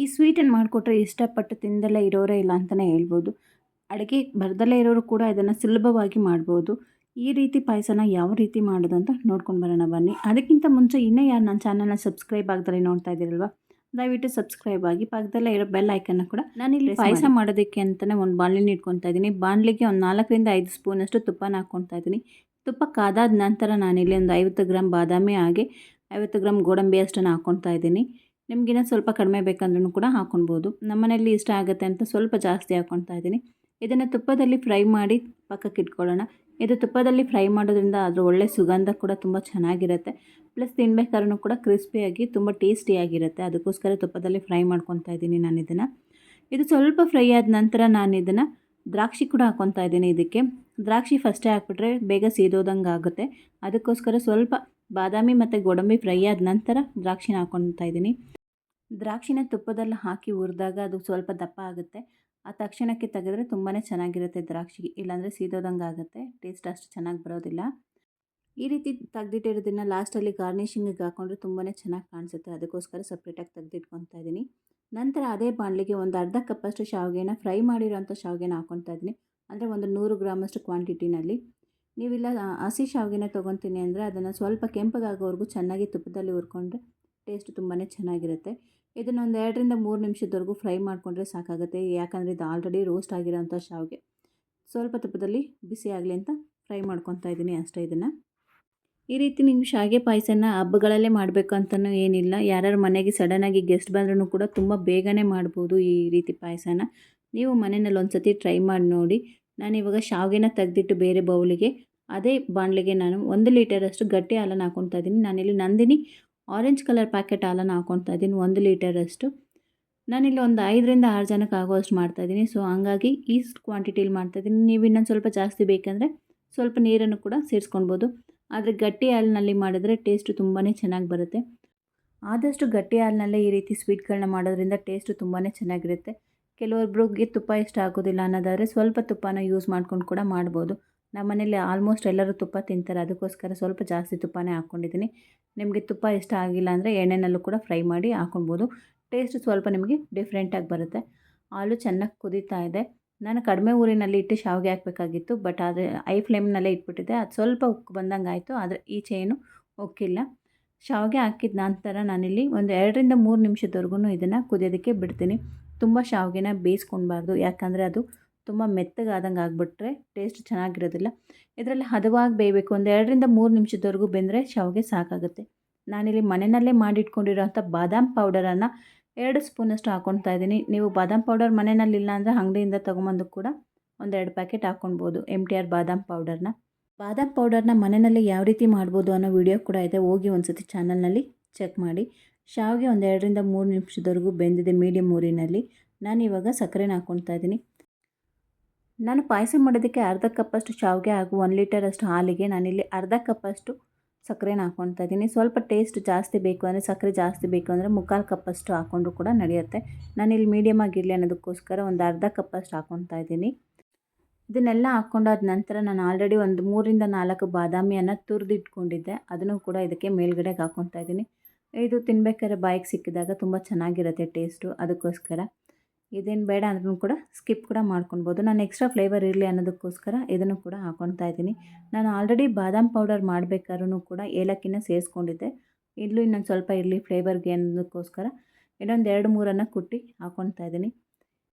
ಈ ಸ್ವೀಟನ್ನು ಮಾಡಿಕೊಟ್ರೆ ಇಷ್ಟಪಟ್ಟು ತಿಂದಲೇ ಇರೋರೇ ಇಲ್ಲ ಅಂತಲೇ ಹೇಳ್ಬೋದು. ಅಡುಗೆ ಬರದಲ್ಲೇ ಇರೋರು ಕೂಡ ಇದನ್ನು ಸುಲಭವಾಗಿ ಮಾಡ್ಬೋದು. ಈ ರೀತಿ ಪಾಯಸನ ಯಾವ ರೀತಿ ಮಾಡೋದು ಅಂತ ನೋಡ್ಕೊಂಡು ಬರೋಣ ಬನ್ನಿ. ಅದಕ್ಕಿಂತ ಮುಂಚೆ ಇನ್ನೂ ಯಾರು ನನ್ನ ಚಾನಲ್ನ ಸಬ್ಸ್ಕ್ರೈಬ್ ಆಗ್ದಲೇ ನೋಡ್ತಾ ಇದ್ದೀರಲ್ವ? ದಯವಿಟ್ಟು ಸಬ್ಸ್ಕ್ರೈಬ್ ಆಗಿ ಪಕ್ಕದಲ್ಲೇ ಇರೋ ಬೆಲ್ ಐಕನ್ನ ಕೂಡ ನಾನಿಲ್ಲಿ ಪಾಯಸ ಮಾಡೋದಕ್ಕೆ ಅಂತಲೇ ಒಂದು ಬಾಣಲಿನ ಇಟ್ಕೊತಾ ಇದ್ದೀನಿ. ಬಾಣಲಿಗೆ ಒಂದು ನಾಲ್ಕರಿಂದ ಐದು ಸ್ಪೂನಷ್ಟು ತುಪ್ಪನ ಹಾಕ್ಕೊತಾ ಇದ್ದೀನಿ. ತುಪ್ಪ ಕಾದಾದ ನಂತರ ನಾನಿಲ್ಲಿ ಒಂದು ಐವತ್ತು ಗ್ರಾಮ್ ಬಾದಾಮಿ ಹಾಗೆ ಐವತ್ತು ಗ್ರಾಮ್ ಗೋಡಂಬಿ ಅಷ್ಟನ್ನು ಹಾಕ್ಕೊತಾ ಇದ್ದೀನಿ. ನಿಮಗಿನ್ನ ಸ್ವಲ್ಪ ಕಡಿಮೆ ಬೇಕಂದ್ರೂ ಕೂಡ ಹಾಕೊಳ್ಬೋದು ನಮ್ಮನೇಲಿ ಇಷ್ಟ ಆಗುತ್ತೆ ಅಂತ ಸ್ವಲ್ಪ ಜಾಸ್ತಿ ಹಾಕ್ಕೊತಾ ಇದ್ದೀನಿ. ಇದನ್ನು ತುಪ್ಪದಲ್ಲಿ ಫ್ರೈ ಮಾಡಿ ಪಕ್ಕಕ್ಕೆ ಇಟ್ಕೊಳ್ಳೋಣ. ಇದು ತುಪ್ಪದಲ್ಲಿ ಫ್ರೈ ಮಾಡೋದ್ರಿಂದ ಅದರ ಒಳ್ಳೆ ಸುಗಂಧ ಕೂಡ ತುಂಬ ಚೆನ್ನಾಗಿರುತ್ತೆ. ಪ್ಲಸ್ ತಿನ್ಬೇಕಾದ್ರೂ ಕೂಡ ಕ್ರಿಸ್ಪಿಯಾಗಿ ತುಂಬ ಟೇಸ್ಟಿಯಾಗಿರುತ್ತೆ ಅದಕ್ಕೋಸ್ಕರ ತುಪ್ಪದಲ್ಲಿ ಫ್ರೈ ಮಾಡ್ಕೊತಾ ಇದ್ದೀನಿ ನಾನು ಇದನ್ನು. ಇದು ಸ್ವಲ್ಪ ಫ್ರೈ ಆದ ನಂತರ ನಾನು ಇದನ್ನು ದ್ರಾಕ್ಷಿ ಕೂಡ ಹಾಕ್ಕೊತಾ ಇದ್ದೀನಿ ಇದಕ್ಕೆ. ದ್ರಾಕ್ಷಿ ಫಸ್ಟೇ ಹಾಕ್ಬಿಟ್ರೆ ಬೇಗ ಸೀದೋದಂಗೆ ಆಗುತ್ತೆ. ಅದಕ್ಕೋಸ್ಕರ ಸ್ವಲ್ಪ ಬಾದಾಮಿ ಮತ್ತು ಗೋಡಂಬಿ ಫ್ರೈ ಆದ ನಂತರ ದ್ರಾಕ್ಷಿನ ಹಾಕ್ಕೊತಾ ಇದ್ದೀನಿ. ದ್ರಾಕ್ಷಿನ ತುಪ್ಪದಲ್ಲಿ ಹಾಕಿ ಹುರಿದಾಗ ಅದು ಸ್ವಲ್ಪ ದಪ್ಪ ಆಗುತ್ತೆ. ಆ ತಕ್ಷಣಕ್ಕೆ ತೆಗೆದ್ರೆ ತುಂಬಾ ಚೆನ್ನಾಗಿರುತ್ತೆ ದ್ರಾಕ್ಷಿ ಇಲ್ಲಾಂದರೆ ಸೀದೋದಂಗೆ ಆಗುತ್ತೆ. ಟೇಸ್ಟ್ ಅಷ್ಟು ಚೆನ್ನಾಗಿ ಬರೋದಿಲ್ಲ. ಈ ರೀತಿ ತೆಗೆದಿಟ್ಟಿರೋದನ್ನ ಲಾಸ್ಟಲ್ಲಿ ಗಾರ್ನಿಷಿಂಗಿಗೆ ಹಾಕ್ಕೊಂಡ್ರೆ ತುಂಬಾ ಚೆನ್ನಾಗಿ ಕಾಣಿಸುತ್ತೆ. ಅದಕ್ಕೋಸ್ಕರ ಸಪ್ರೇಟಾಗಿ ತೆಗೆದಿಟ್ಕೊತಾ ಇದ್ದೀನಿ ನಂತರ ಅದೇ ಬಾಣಲಿಗೆ ಒಂದು ಅರ್ಧ ಕಪ್ಪಷ್ಟು ಶಾವಿಗೆನ ಫ್ರೈ ಮಾಡಿರೋಂಥ ಶಾವಿಗೆನ ಹಾಕ್ಕೊತಾ ಇದ್ದೀನಿ ಅಂದರೆ ಒಂದು ನೂರು ಗ್ರಾಮಷ್ಟು ಕ್ವಾಂಟಿಟಿನಲ್ಲಿ ನೀವಿಲ್ಲ ಹಸಿ ಶಾವಿಗೆನ ತೊಗೊತೀನಿ ಅಂದರೆ ಅದನ್ನು ಸ್ವಲ್ಪ ಕೆಂಪಗಾಗೋವರೆಗೂ ಚೆನ್ನಾಗಿ ತುಪ್ಪದಲ್ಲಿ ಹುರ್ಕೊಂಡ್ರೆ ಟೇಸ್ಟ್ ತುಂಬಾ ಚೆನ್ನಾಗಿರುತ್ತೆ. ಇದನ್ನು ಒಂದು ಎರಡರಿಂದ ಮೂರು ನಿಮಿಷದವರೆಗೂ ಫ್ರೈ ಮಾಡಿಕೊಂಡ್ರೆ ಸಾಕಾಗುತ್ತೆ. ಯಾಕಂದರೆ ಇದು ಆಲ್ರೆಡಿ ರೋಸ್ಟ್ ಆಗಿರೋಂಥ ಶಾವಿಗೆ ಸ್ವಲ್ಪ ತುಪ್ಪದಲ್ಲಿ ಬಿಸಿ ಆಗಲಿ ಅಂತ ಫ್ರೈ ಮಾಡ್ಕೊತಾ ಇದ್ದೀನಿ ಅಷ್ಟೇ ಇದನ್ನು. ಈ ರೀತಿ ನಿಮ್ಮ ಶಾವಿಗೆ ಪಾಯಸನ ಹಬ್ಬಗಳಲ್ಲೇ ಮಾಡಬೇಕು ಅಂತಲೂ ಏನಿಲ್ಲ. ಯಾರ್ಯಾರ ಮನೆಗೆ ಸಡನ್ನಾಗಿ ಗೆಸ್ಟ್ ಬಂದ್ರೂ ಕೂಡ ತುಂಬ ಬೇಗನೆ ಮಾಡ್ಬೋದು ಈ ರೀತಿ ಪಾಯಸನ. ನೀವು ಮನೆಯಲ್ಲಿ ಒಂದು ಸತಿ ಟ್ರೈ ಮಾಡಿ ನೋಡಿ. ನಾನು ಇವಾಗ ಶಾವಿಗೆನ ತೆಗೆದಿಟ್ಟು ಬೇರೆ ಬೌಲಿಗೆ ಅದೇ ಬಾಣಲೆಗೆ ನಾನು ಒಂದು ಲೀಟರಷ್ಟು ಗಟ್ಟಿ ಹಾಲನ್ನು ಹಾಕ್ಕೊತಾ ಇದ್ದೀನಿ. ನಾನಿಲ್ಲಿ ನಂದಿನಿ ಆರೆಂಜ್ ಕಲರ್ ಪ್ಯಾಕೆಟ್ ಹಾಲನ್ನು ಹಾಕ್ಕೊತಾ ಇದ್ದೀನಿ, ಒಂದು ಲೀಟರಷ್ಟು ನಾನಿಲ್ಲಿ ಒಂದು ಐದರಿಂದ ಆರು ಜನಕ್ಕೆ ಆಗೋಷ್ಟು ಮಾಡ್ತಾಯಿದ್ದೀನಿ ಸೊ ಹಂಗಾಗಿ ಈಸ್ಟ್ ಕ್ವಾಂಟಿಟಿಲಿ ಮಾಡ್ತಾಯಿದ್ದೀನಿ ನೀವು ಇನ್ನೊಂದು ಸ್ವಲ್ಪ ಜಾಸ್ತಿ ಬೇಕಂದರೆ ಸ್ವಲ್ಪ ನೀರನ್ನು ಕೂಡ ಸೇರಿಸ್ಕೊಳ್ಬೋದು. ಆದರೆ ಗಟ್ಟಿ ಹಾಲಿನಲ್ಲಿ ಮಾಡಿದ್ರೆ ಟೇಸ್ಟು ತುಂಬಾ ಚೆನ್ನಾಗಿ ಬರುತ್ತೆ. ಆದಷ್ಟು ಗಟ್ಟಿ ಹಾಲಿನಲ್ಲೇ ಈ ರೀತಿ ಸ್ವೀಟ್ಗಳನ್ನ ಮಾಡೋದ್ರಿಂದ ಟೇಸ್ಟು ತುಂಬಾ ಚೆನ್ನಾಗಿರುತ್ತೆ. ಕೆಲವೊಬ್ರಿಗೆ ತುಪ್ಪ ಇಷ್ಟ ಆಗೋದಿಲ್ಲ ಅನ್ನೋದಾದರೆ ಸ್ವಲ್ಪ ತುಪ್ಪನ ಯೂಸ್ ಮಾಡ್ಕೊಂಡು ಕೂಡ ಮಾಡ್ಬೋದು. ನಮ್ಮ ಮನೇಲಿ ಆಲ್ಮೋಸ್ಟ್ ಎಲ್ಲರೂ ತುಪ್ಪ ತಿಂತಾರೆ. ಅದಕ್ಕೋಸ್ಕರ ಸ್ವಲ್ಪ ಜಾಸ್ತಿ ತುಪ್ಪನೇ ಹಾಕ್ಕೊಂಡಿದ್ದೀನಿ ನಿಮಗೆ ತುಪ್ಪ ಇಷ್ಟ ಆಗಿಲ್ಲ ಅಂದರೆ ಎಣ್ಣೆನಲ್ಲೂ ಕೂಡ ಫ್ರೈ ಮಾಡಿ ಹಾಕೊಳ್ಬೋದು. ಟೇಸ್ಟ್ ಸ್ವಲ್ಪ ನಿಮಗೆ ಡಿಫ್ರೆಂಟಾಗಿ ಬರುತ್ತೆ. ಹಾಲು ಚೆನ್ನಾಗಿ ಕುದೀತಾ ಇದೆ. ನಾನು ಕಡಿಮೆ ಊರಿನಲ್ಲಿ ಇಟ್ಟು ಶಾವಿಗೆ ಹಾಕಬೇಕಾಗಿತ್ತು ಬಟ್ ಆದರೆ ಐ ಫ್ಲೇಮ್ನಲ್ಲೇ ಇಟ್ಬಿಟ್ಟಿದ್ದೆ. ಅದು ಸ್ವಲ್ಪ ಉಕ್ಕು ಬಂದಂಗೆ ಆಯಿತು ಆದರೆ ಈಚೆ ಏನು ಉಕ್ಕಿಲ್ಲ ಶಾವಿಗೆ ಹಾಕಿದ ನಂತರ ನಾನಿಲ್ಲಿ ಒಂದು ಎರಡರಿಂದ ಮೂರು ನಿಮಿಷದವರೆಗೂ ಇದನ್ನು ಕುದಿಯೋದಕ್ಕೆ ಬಿಡ್ತೀನಿ. ತುಂಬ ಶಾವಿಗೆನ ಬೇಯಿಸ್ಕೊಳ್ಬಾರ್ದು, ಯಾಕಂದರೆ ಅದು ತುಂಬ ಮೆತ್ತಗಾದಂಗೆ ಆಗಿಬಿಟ್ರೆ ಟೇಸ್ಟ್ ಚೆನ್ನಾಗಿರೋದಿಲ್ಲ. ಇದರಲ್ಲಿ ಹದವಾಗಿ ಬೇಯಬೇಕು. ಒಂದು ಎರಡರಿಂದ ಮೂರು ನಿಮಿಷದವರೆಗೂ ಬೆಂದರೆ ಶಾವಿಗೆ ಸಾಕಾಗುತ್ತೆ. ನಾನಿಲ್ಲಿ ಮನೆಯಲ್ಲೇ ಮಾಡಿಟ್ಕೊಂಡಿರೋಂಥ ಬಾದಾಮ್ ಪೌಡರನ್ನು ಎರಡು ಸ್ಪೂನಷ್ಟು ಹಾಕೊಳ್ತಾ ಇದ್ದೀನಿ. ನೀವು ಬಾದಾಮ್ ಪೌಡರ್ ಮನೆಯಲ್ಲಿಲ್ಲ ಅಂದರೆ ಅಂಗಡಿಯಿಂದ ತೊಗೊಂಬಂದು ಕೂಡ ಒಂದೆರಡು ಪ್ಯಾಕೆಟ್ ಹಾಕ್ಕೊಳ್ಬೋದು ಎಂ ಟಿ ಆರ್ ಬಾದಾಮ್ ಪೌಡರ್ನ. ಬಾದಾಮ್ ಪೌಡರ್ನ ಮನೆಯಲ್ಲಿ ಯಾವ ರೀತಿ ಮಾಡ್ಬೋದು ಅನ್ನೋ ವಿಡಿಯೋ ಕೂಡ ಇದೆ. ಹೋಗಿ ಒಂದು ಸತಿ ಚಾನಲ್ನಲ್ಲಿ ಚೆಕ್ ಮಾಡಿ. ಶಾವಿಗೆ ಒಂದು ಎರಡರಿಂದ ಮೂರು ನಿಮಿಷದವರೆಗೂ ಬೆಂದಿದೆ ಮೀಡಿಯಮ್ ಊರಿನಲ್ಲಿ. ನಾನು ಇವಾಗ ಸಕ್ಕರೆನ ಹಾಕ್ಕೊಳ್ತಾ ಇದ್ದೀನಿ. ನಾನು ಪಾಯಸ ಮಾಡೋದಕ್ಕೆ ಅರ್ಧ ಕಪ್ಪಷ್ಟು ಶಾವಿಗೆ ಹಾಗೂ ಒಂದು ಲೀಟರಷ್ಟು ಹಾಲಿಗೆ ನಾನಿಲ್ಲಿ ಅರ್ಧ ಕಪ್ಪಷ್ಟು ಸಕ್ಕರೆನ ಹಾಕ್ಕೊಳ್ತಾ ಇದ್ದೀನಿ. ಸ್ವಲ್ಪ ಟೇಸ್ಟ್ ಜಾಸ್ತಿ ಬೇಕು ಅಂದರೆ ಸಕ್ಕರೆ ಜಾಸ್ತಿ ಬೇಕು ಅಂದರೆ ಮುಕ್ಕಾಲು ಕಪ್ಪಷ್ಟು ಹಾಕ್ಕೊಂಡ್ರು ಕೂಡ ನಡೆಯುತ್ತೆ. ನಾನಿಲ್ಲಿ ಮೀಡಿಯಮ್ ಆಗಿರಲಿ ಅನ್ನೋದಕ್ಕೋಸ್ಕರ ಒಂದು ಅರ್ಧ ಕಪ್ಪಷ್ಟು ಹಾಕ್ಕೊಳ್ತಾ ಇದ್ದೀನಿ. ಇದನ್ನೆಲ್ಲ ಹಾಕ್ಕೊಂಡಾದ ನಂತರ ನಾನು ಆಲ್ರೆಡಿ ಒಂದು ಮೂರಿಂದ ನಾಲ್ಕು ಬಾದಾಮಿಯನ್ನು ತುರಿದಿಟ್ಕೊಂಡಿದ್ದೆ. ಅದನ್ನು ಕೂಡ ಇದಕ್ಕೆ ಮೇಲ್ಗಡೆಗೆ ಹಾಕ್ಕೊಳ್ತಾ ಇದ್ದೀನಿ. ಇದು ತಿನ್ಬೇಕಾದ್ರೆ ಬಾಯಿಗೆ ಸಿಕ್ಕಿದಾಗ ತುಂಬ ಚೆನ್ನಾಗಿರುತ್ತೆ ಟೇಸ್ಟು ಅದಕ್ಕೋಸ್ಕರ ಇದೇನು ಬೇಡ ಅಂದ್ರೂ ಕೂಡ ಸ್ಕಿಪ್ ಕೂಡ ಮಾಡ್ಕೊಳ್ಬೋದು. ನಾನು ಎಕ್ಸ್ಟ್ರಾ ಫ್ಲೇವರ್ ಇರಲಿ ಅನ್ನೋದಕ್ಕೋಸ್ಕರ ಇದನ್ನು ಕೂಡ ಹಾಕ್ಕೊಳ್ತಾ ಇದ್ದೀನಿ. ನಾನು ಆಲ್ರೆಡಿ ಬಾದಾಮ್ ಪೌಡರ್ ಮಾಡಬೇಕಾದ್ರೂ ಕೂಡ ಏಲಕ್ಕಿನ ಸೇರಿಸ್ಕೊಂಡಿದ್ದೆ. ಇಲ್ಲೂ ಇನ್ನೊಂದು ಸ್ವಲ್ಪ ಇರಲಿ ಫ್ಲೇವರ್ಗೆ ಅನ್ನೋದಕ್ಕೋಸ್ಕರ ಇನ್ನೊಂದು ಎರಡು, ಮೂರನ್ನು ಕುಟ್ಟಿ ಹಾಕ್ಕೊಳ್ತಾ ಇದ್ದೀನಿ.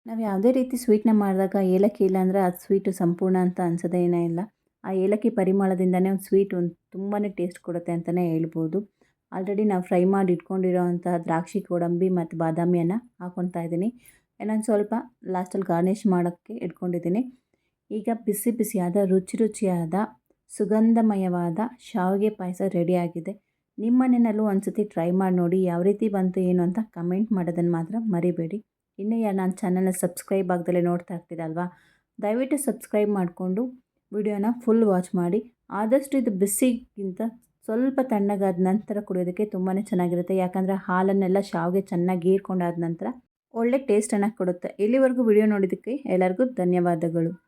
ನಾವು ಯಾವುದೇ ರೀತಿ ಸ್ವೀಟ್ನ ಮಾಡಿದಾಗ ಏಲಕ್ಕಿ ಇಲ್ಲ ಅಂದರೆ ಅದು ಸ್ವೀಟು ಸಂಪೂರ್ಣ ಅಂತ ಅನ್ಸೋದೇ ಏನೇ ಇಲ್ಲ. ಆ ಏಲಕ್ಕಿ ಪರಿಮಳದಿಂದನೇ ಒಂದು ಸ್ವೀಟ್ ಒಂದು ತುಂಬಾ ಟೇಸ್ಟ್ ಕೊಡುತ್ತೆ ಅಂತಲೇ ಹೇಳ್ಬೋದು. ಆಲ್ರೆಡಿ ನಾವು ಫ್ರೈ ಮಾಡಿ ಇಟ್ಕೊಂಡಿರೋ ಅಂತಹ ದ್ರಾಕ್ಷಿ, ಗೋಡಂಬಿ ಮತ್ತು ಬಾದಾಮಿಯನ್ನು ಹಾಕ್ಕೊಳ್ತಾ ಇದ್ದೀನಿ. ಇನ್ನೊಂದು ಸ್ವಲ್ಪ ಲಾಸ್ಟಲ್ಲಿ ಗಾರ್ನಿಷ್ ಮಾಡೋಕ್ಕೆ ಇಟ್ಕೊಂಡಿದ್ದೀನಿ. ಈಗ ಬಿಸಿ ಬಿಸಿಯಾದ, ರುಚಿ ರುಚಿಯಾದ, ಸುಗಂಧಮಯವಾದ ಶಾವಿಗೆ ಪಾಯಸ ರೆಡಿಯಾಗಿದೆ ನಿಮ್ಮ ಮನೆಯಲ್ಲೂ ಒಂದು ಸತಿ ಟ್ರೈ ಮಾಡಿ ನೋಡಿ ಯಾವ ರೀತಿ ಬಂತು, ಏನು ಅಂತ ಕಮೆಂಟ್ ಮಾಡೋದನ್ನು ಮಾತ್ರ ಮರಿಬೇಡಿ. ಇನ್ನೂ ಯಾರು ನನ್ನ ಚಾನಲ್ನ ಸಬ್ಸ್ಕ್ರೈಬ್ ಆಗದಲ್ಲೇ ನೋಡ್ತಾ ಇರ್ತೀರಲ್ವಾ, ದಯವಿಟ್ಟು ಸಬ್ಸ್ಕ್ರೈಬ್ ಮಾಡಿಕೊಂಡು ವಿಡಿಯೋನ ಫುಲ್ ವಾಚ್ ಮಾಡಿ. ಆದಷ್ಟು ಇದು ಬಿಸಿಗಿಂತ ಸ್ವಲ್ಪ ತಣ್ಣಗಾದ ನಂತರ ಕುಡಿಯೋದಕ್ಕೆ ತುಂಬಾ ಚೆನ್ನಾಗಿರುತ್ತೆ. ಯಾಕಂದರೆ ಹಾಲನ್ನೆಲ್ಲ ಶಾವಿಗೆ ಚೆನ್ನಾಗಿ ಹೀರ್ಕೊಂಡಾದ ನಂತರ ಒಳ್ಳೆ ಟೇಸ್ಟನ್ನು ಕೊಡುತ್ತೆ. ಇಲ್ಲಿವರೆಗೂ ವಿಡಿಯೋ ನೋಡಿದ್ದಕ್ಕೆ ಎಲ್ಲರಿಗೂ ಧನ್ಯವಾದಗಳು.